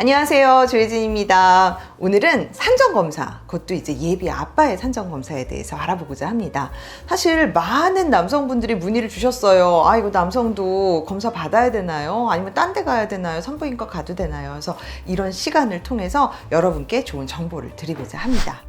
안녕하세요. 조혜진입니다. 오늘은 산정검사, 그것도 이제 예비 아빠의 산정검사에 대해서 알아보고자 합니다. 사실 많은 남성분들이 문의를 주셨어요. 아, 이거 남성도 검사 받아야 되나요? 아니면 딴 데 가야 되나요? 산부인과 가도 되나요? 그래서 이런 시간을 통해서 여러분께 좋은 정보를 드리고자 합니다.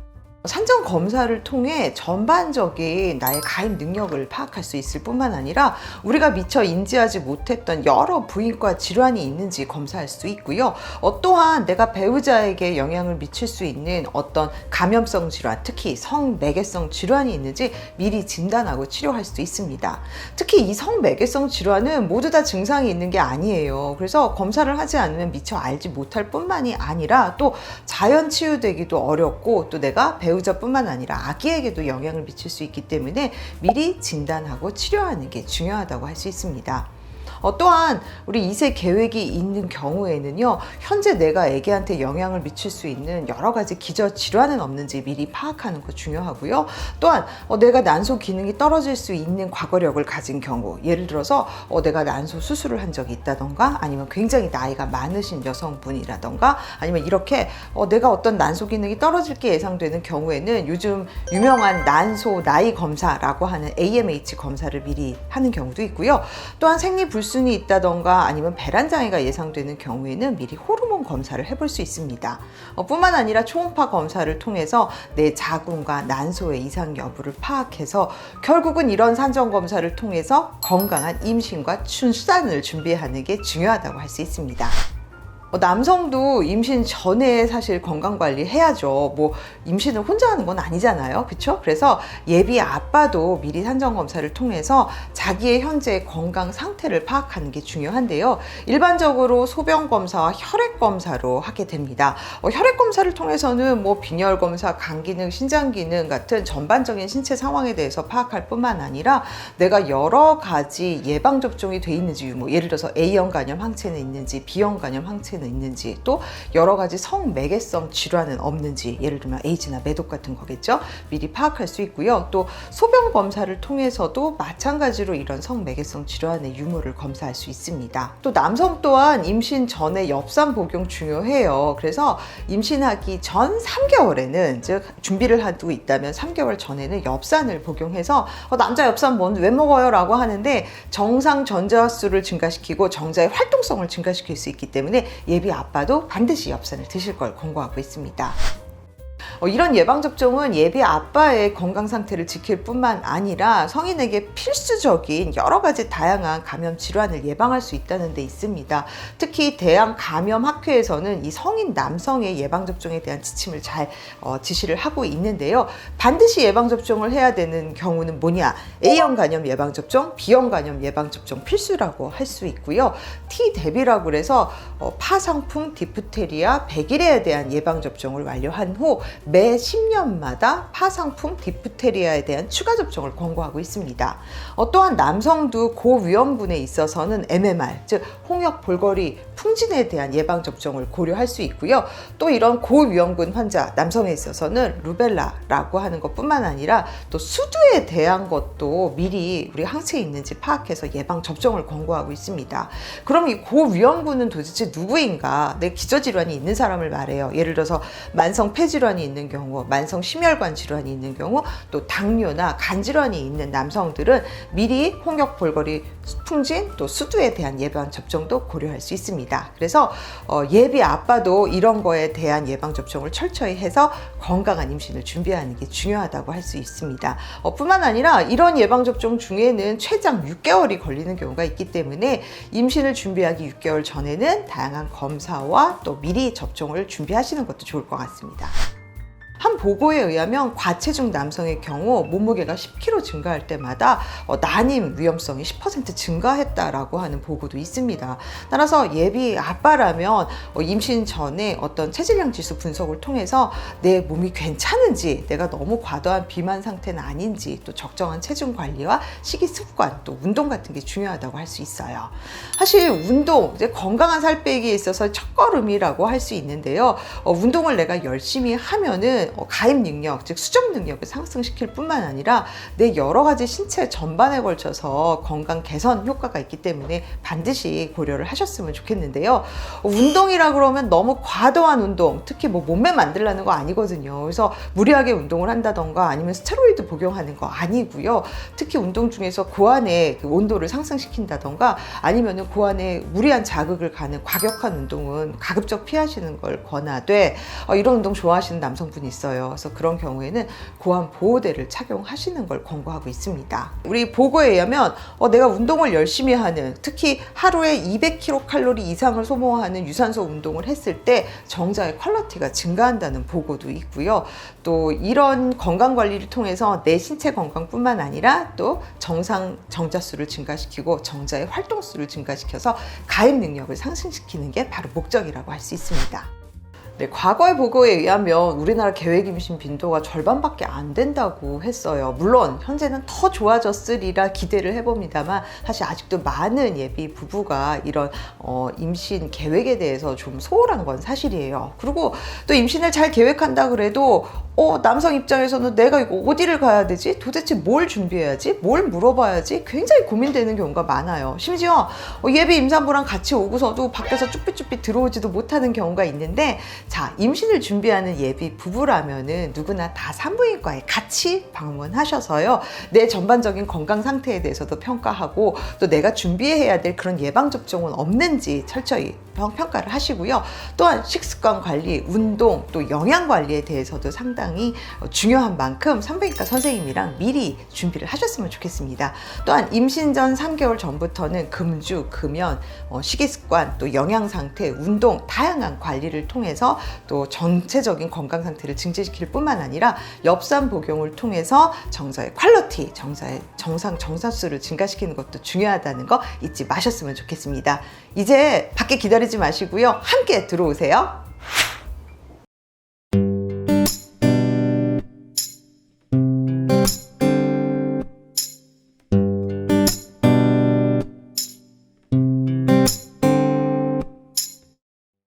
산정 검사를 통해 전반적인 나의 가입 능력을 파악할 수 있을 뿐만 아니라 우리가 미처 인지하지 못했던 여러 부인과 질환이 있는지 검사할 수 있고요. 어, 또한 내가 배우자에게 영향을 미칠 수 있는 어떤 감염성 질환, 특히 성매개성 질환이 있는지 미리 진단하고 치료할 수 있습니다. 특히 이 성매개성 질환은 모두 다 증상이 있는 게 아니에요. 그래서 검사를 하지 않으면 미처 알지 못할 뿐만이 아니라 또 자연 치유되기도 어렵고 또 내가 배우 자뿐만 아니라 아기에게도 영향을 미칠 수 있기 때문에 미리 진단하고 치료하는 게 중요하다고 할 수 있습니다. 어, 또한 우리 이세 계획이 있는 경우에는요, 현재 내가 아기한테 영향을 미칠 수 있는 여러 가지 기저 질환은 없는지 미리 파악하는 거 중요하고요. 또한 어, 내가 난소 기능이 떨어질 수 있는 과거력을 가진 경우, 예를 들어서 어, 내가 난소 수술을 한 적이 있다던가, 아니면 굉장히 나이가 많으신 여성분이라던가, 아니면 이렇게 어, 내가 어떤 난소 기능이 떨어질 게 예상되는 경우에는 요즘 유명한 난소 나이 검사라고 하는 AMH 검사를 미리 하는 경우도 있고요. 또한 생리 불 순이 있다던가 아니면 배란 장애가 예상되는 경우에는 미리 호르몬 검사를 해볼 수 있습니다. 어, 뿐만 아니라 초음파 검사를 통해서 내 자궁과 난소의 이상 여부를 파악해서 결국은 이런 산정 검사를 통해서 건강한 임신과 출산을 준비하는 게 중요하다고 할 수 있습니다. 어, 남성도 임신 전에 사실 건강 관리 해야죠. 뭐 임신을 혼자 하는 건 아니잖아요. 그렇죠? 그래서 예비 아빠도 미리 산정 검사를 통해서 자기의 현재 건강 상태를 파악하는 게 중요한데요. 일반적으로 소변 검사와 혈액 검사로 하게 됩니다. 어, 혈액 검사를 통해서는 뭐 빈혈 검사, 간 기능, 신장 기능 같은 전반적인 신체 상황에 대해서 파악할 뿐만 아니라 내가 여러 가지 예방 접종이 돼 있는지 뭐 예를 들어서 A형 간염 항체는 있는지 B형 간염 항체는 있는지 또 여러 가지 성매개성 질환은 없는지 예를 들면 에이즈나 매독 같은 거겠죠? 미리 파악할 수 있고요. 또 소변 검사를 통해서도 마찬가지로 이런 성매개성 질환의 유무를 검사할 수 있습니다. 또 남성 또한 임신 전에 엽산 복용 중요해요. 그래서 임신하기 전 3개월에는 즉 준비를 하고 있다면 3개월 전에는 엽산을 복용해서 어, 남자 엽산 뭔왜 먹어요? 라고 하는데 정상 전자수를 증가시키고 정자의 활동성을 증가시킬 수 있기 때문에 예비 아빠도 반드시 엽산을 드실 걸 권고하고 있습니다. 어, 이런 예방접종은 예비 아빠의 건강 상태를 지킬 뿐만 아니라 성인에게 필수적인 여러 가지 다양한 감염 질환을 예방할 수 있다는 데 있습니다. 특히 대한 감염 학회에서는 이 성인 남성의 예방접종에 대한 지침을 잘 어, 지시를 하고 있는데요. 반드시 예방접종을 해야 되는 경우는 뭐냐? A형 간염 예방접종, B형 간염 예방접종 필수라고 할 수 있고요. T 대비라고 그래서 어, 파상풍, 디프테리아, 백일에 대한 예방접종을 완료한 후매 10년마다 파상풍 디프테리아에 대한 추가 접종을 권고하고 있습니다. 어, 또한 남성도 고위험군에 있어서는 MMR, 즉 홍역 볼거리 풍진에 대한 예방 접종을 고려할 수 있고요. 또 이런 고위험군 환자 남성에 있어서는 루벨라라고 하는 것뿐만 아니라 또 수두에 대한 것도 미리 우리 항체에 있는지 파악해서 예방 접종을 권고하고 있습니다. 그럼 이 고위험군은 도대체 누구인가? 내 기저질환이 있는 사람을 말해요. 예를 들어서 만성 폐질환이 있는 경우, 만성 심혈관 질환이 있는 경우, 또 당뇨나 간 질환이 있는 남성들은 미리 홍역 볼거리 풍진 또 수두에 대한 예방 접종도 고려할 수 있습니다. 그래서 어, 예비 아빠도 이런 거에 대한 예방 접종을 철저히 해서 건강한 임신을 준비하는 게 중요하다고 할 수 있습니다. 어, 뿐만 아니라 이런 예방 접종 중에는 최장 6개월이 걸리는 경우가 있기 때문에 임신을 준비하기 6개월 전에는 다양한 검사와 또 미리 접종을 준비하시는 것도 좋을 것 같습니다. 한 보고에 의하면 과체중 남성의 경우 몸무게가 10kg 증가할 때마다 어, 난임 위험성이 10% 증가했다라고 하는 보고도 있습니다. 따라서 예비 아빠라면 어, 임신 전에 어떤 체질량 지수 분석을 통해서 내 몸이 괜찮은지 내가 너무 과도한 비만 상태는 아닌지 또 적정한 체중 관리와 식이 습관 또 운동 같은 게 중요하다고 할 수 있어요. 사실 운동 이제 건강한 살 빼기에 있어서 첫 걸음이라고 할 수 있는데요. 어, 운동을 내가 열심히 하면은 어, 가입 능력, 즉 수정 능력을 상승시킬 뿐만 아니라 내 여러 가지 신체 전반에 걸쳐서 건강 개선 효과가 있기 때문에 반드시 고려를 하셨으면 좋겠는데요. 운동이라 그러면 너무 과도한 운동, 특히 뭐 몸매 만들라는 거 아니거든요. 그래서 무리하게 운동을 한다던가 아니면 스테로이드 복용하는 거 아니고요. 특히 운동 중에서 고안의 그 온도를 상승시킨다던가 아니면은 고안에 무리한 자극을 가는 과격한 운동은 가급적 피하시는 걸 권하되 어, 이런 운동 좋아하시는 남성분이 있어요. 그래서 그런 경우에는 고안 보호대를 착용하시는 걸 권고하고 있습니다. 우리 보고에 의하면 어, 내가 운동을 열심히 하는 특히 하루에 200kcal 이상을 소모하는 유산소 운동을 했을 때 정자의 퀄러티가 증가한다는 보고도 있고요. 또 이런 건강 관리를 통해서 내 신체 건강뿐만 아니라 또 정상 정자 수를 증가시키고 정자의 활동 수를 증가시켜서 가입 능력을 상승시키는 게 바로 목적이라고 할 수 있습니다. 네, 과거의 보고에 의하면 우리나라 계획 임신 빈도가 절반밖에 안 된다고 했어요. 물론 현재는 더 좋아졌으리라 기대를 해봅니다만 사실 아직도 많은 예비 부부가 이런 어, 임신 계획에 대해서 좀 소홀한 건 사실이에요. 그리고 또 임신을 잘 계획한다 그래도 어, 남성 입장에서는 내가 이거 어디를 가야 되지? 도대체 뭘 준비해야지? 뭘 물어봐야지? 굉장히 고민되는 경우가 많아요. 심지어 어, 예비 임산부랑 같이 오고서도 밖에서 쭈삣쭈삣 들어오지도 못하는 경우가 있는데 자, 임신을 준비하는 예비 부부라면은 누구나 다 산부인과에 같이 방문하셔서요. 내 전반적인 건강 상태에 대해서도 평가하고 또 내가 준비해야 될 그런 예방접종은 없는지 철저히 평- 평가를 하시고요. 또한 식습관 관리, 운동, 또 영양 관리에 대해서도 상당히 어, 중요한 만큼 산부인과 선생님이랑 미리 준비를 하셨으면 좋겠습니다. 또한 임신 전 3개월 전부터는 금주, 금연, 어, 식이습관, 또 영양 상태, 운동, 다양한 관리를 통해서 또 전체적인 건강 상태를 증진시킬 뿐만 아니라 엽산 복용을 통해서 정자의 퀄러티, 정자의 정상 정사수를 증가시키는 것도 중요하다는 거 잊지 마셨으면 좋겠습니다. 이제 밖에 기다리지 마시고요. 함께 들어오세요.